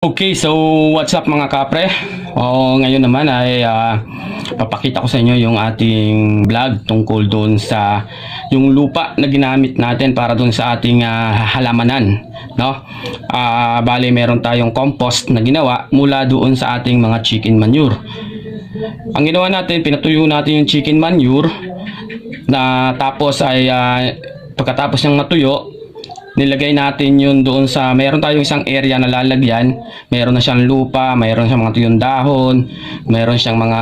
Okay, so what's up mga kapre? O ngayon naman ay ah, papakita ko sa inyo yung ating vlog tungkol doon sa yung lupa na ginamit natin para doon sa ating ah, halamanan, no? Ah, bale meron tayong compost na ginawa mula doon sa ating mga chicken manure. Ang ginawa natin, pinatuyo natin yung chicken manure na tapos ay ah, pagkatapos niyang matuyo, nilagay natin yun doon sa mayroon tayong isang area na lalagyan mayroon na siyang lupa mayroon siyang mga tuyong dahon mayroon siyang mga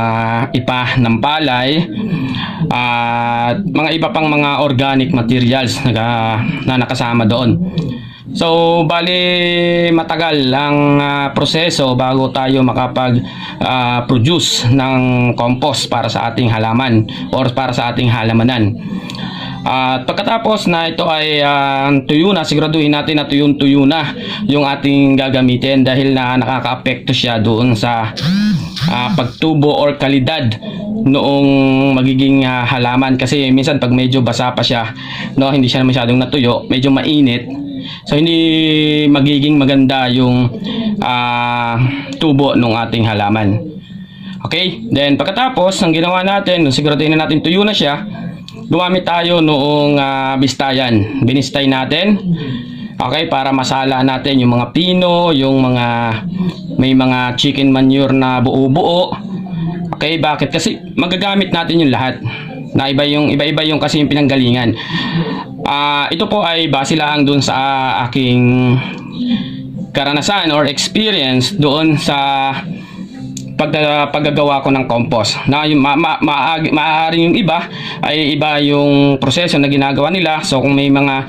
ipa ng palay at mga iba pang mga organic materials na, na nakasama doon So, bali matagal ang ah, proseso bago tayo makapag ah, ng compost para sa ating halaman or para sa ating halamanan. At pagkatapos na ito ay ah, tuyo na, siguraduhin natin na tuyong-tuyo na yung ating gagamitin dahil na nakaka-apekto siya doon sa ah, pagtubo or kalidad noong magiging ah, halaman kasi minsan pag medyo basa pa siya, no, hindi siya masyadong natuyo, medyo mainit. So hindi magiging maganda yung ah, tubo ng ating halaman. Okay? Then pagkatapos, ang ginawa natin, siguraduhin na natin tuyo na siya, gumamit tayo noong ah, bistayan. Binistay natin. Okay, para masala natin yung mga pino, yung mga may mga chicken manure na buo-buo. Okay, bakit? Kasi magagamit natin yung lahat. Na iba yung iba-iba yung kasi yung pinanggalingan. Ah, ito po ay base lang doon sa aking karanasan or experience doon sa pag paggagawa ko ng compost. Na yung ma, ma, yung iba ay iba yung proseso na ginagawa nila. So kung may mga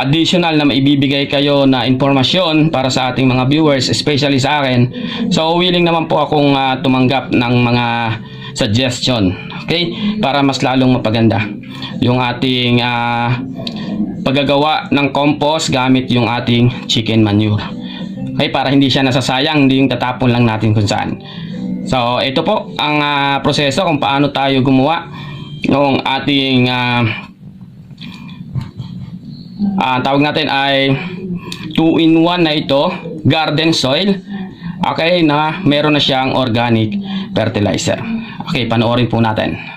additional na maibibigay kayo na impormasyon para sa ating mga viewers, especially sa akin. So willing naman po akong ah, tumanggap ng mga suggestion. Okay? Para mas lalong mapaganda yung ating ah, paggagawa ng compost gamit yung ating chicken manure. Okay, para hindi siya nasasayang, hindi yung tatapon lang natin kung saan. So, ito po ang ah, proseso kung paano tayo gumawa ng ating ah, ah, tawag natin ay 2-in-1 na ito, garden soil. Okay, na meron na siyang organic fertilizer. Okay, panoorin po natin.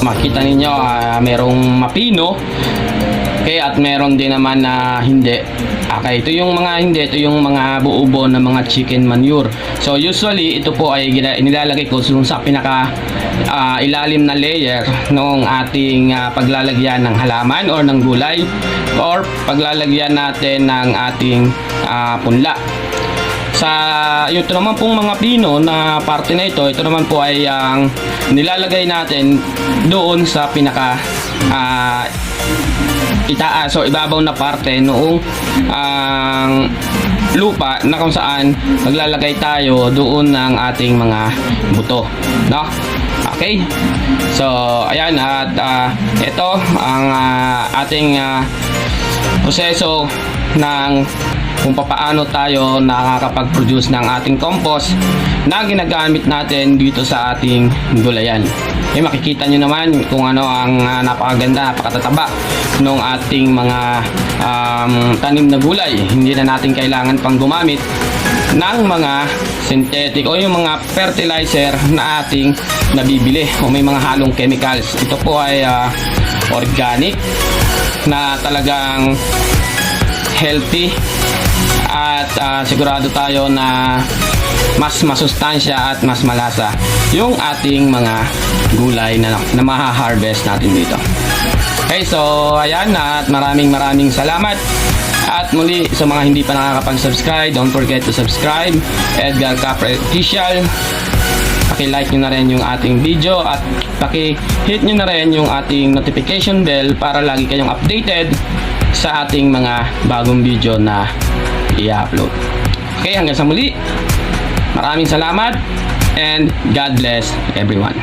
Makita ninyo, ah, merong mapino. Okay, at meron din naman na hindi. Okay, ito yung mga hindi, ito yung mga buubo na mga chicken manure. So usually ito po ay nilalagay ko sa pinaka ah, ilalim na layer ng ating ah, paglalagyan ng halaman or ng gulay or paglalagyan natin ng ating ah, punla. Sa ito naman pong mga pino na parte na ito, ito naman po ay ang nilalagay natin doon sa pinaka ah, itaas so ibabaw na parte noong ang lupa na kung saan maglalagay tayo doon ng ating mga buto no? Okay? So ayan at ah, ito ang ah, ating ah, proseso ng kung paano tayo nakakapag-produce ng ating compost na ginagamit natin dito sa ating gulayan. Eh, makikita nyo naman kung ano ang ah, napakaganda, napakatataba ng ating mga um, tanim na gulay. Hindi na natin kailangan pang gumamit ng mga synthetic o yung mga fertilizer na ating nabibili o may mga halong chemicals. Ito po ay ah, organic na talagang healthy at ah, sigurado tayo na mas masustansya at mas malasa yung ating mga gulay na, na maha-harvest natin dito. Okay, so ayan at maraming maraming salamat. At muli sa mga hindi pa nakakapag-subscribe, don't forget to subscribe. Edgar Capre Official. Paki-like nyo na rin yung ating video at paki-hit nyo na rin yung ating notification bell para lagi kayong updated sa ating mga bagong video na i-upload. Okay, hanggang sa muli. Maraming salamat and God bless everyone.